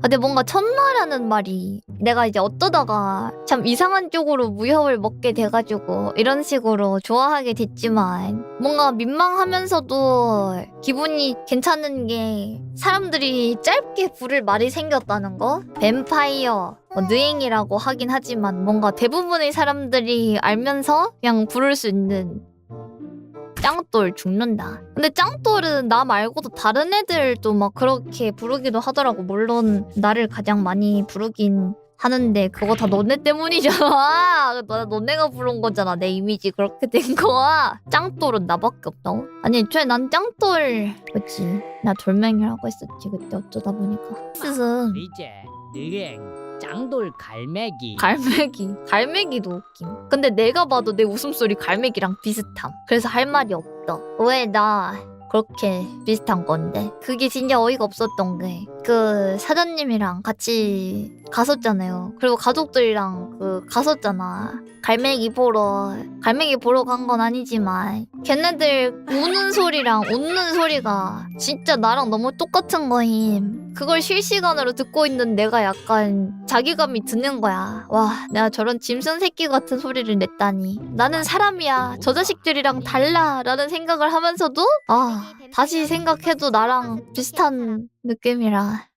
근데 뭔가 천마라는 말이 내가 이제 어떠다가 참 이상한 쪽으로 무협을 먹게 돼가지고 이런 식으로 좋아하게 됐지만 뭔가 민망하면서도 기분이 괜찮은 게 사람들이 짧게 부를 말이 생겼다는 거? 뱀파이어, 뭐 느행이라고 하긴 하지만 뭔가 대부분의 사람들이 알면서 그냥 부를 수 있는 짱돌 죽는다. 근데 짱돌은 나 말고도 다른 애들도 막 그렇게 부르기도 하더라고. 물론 나를 가장 많이 부르긴 하는데 그거 다 너네 때문이잖아. 너, 너네가 부른 거잖아. 내 이미지 그렇게 된 거야. 짱돌은 나밖에 없다고? 아니 애초에 난 짱돌 그치. 나 돌멩이라고 했었지 그때 어쩌다 보니까. 스승 이제 느행 짱돌 갈매기 갈매기. 갈매기도 웃김. 근데 내가 봐도 내 웃음소리 갈매기랑 비슷함. 그래서 할 말이 없다. 왜 나 그렇게 비슷한 건데. 그게 진짜 어이가 없었던 게, 그 사장님이랑 같이 갔었잖아요. 그리고 가족들이랑 그 갔었잖아. 갈매기 보러, 갈매기 보러 간 건 아니지만, 걔네들 우는 소리랑 웃는 소리가 진짜 나랑 너무 똑같은 거임. 그걸 실시간으로 듣고 있는 내가 약간 자기감이 드는 거야. 와, 내가 저런 짐승 새끼 같은 소리를 냈다니. 나는 사람이야. 저 자식들이랑 달라. 라는 생각을 하면서도, 아, 다시 생각해도 나랑 비슷한 느낌이라.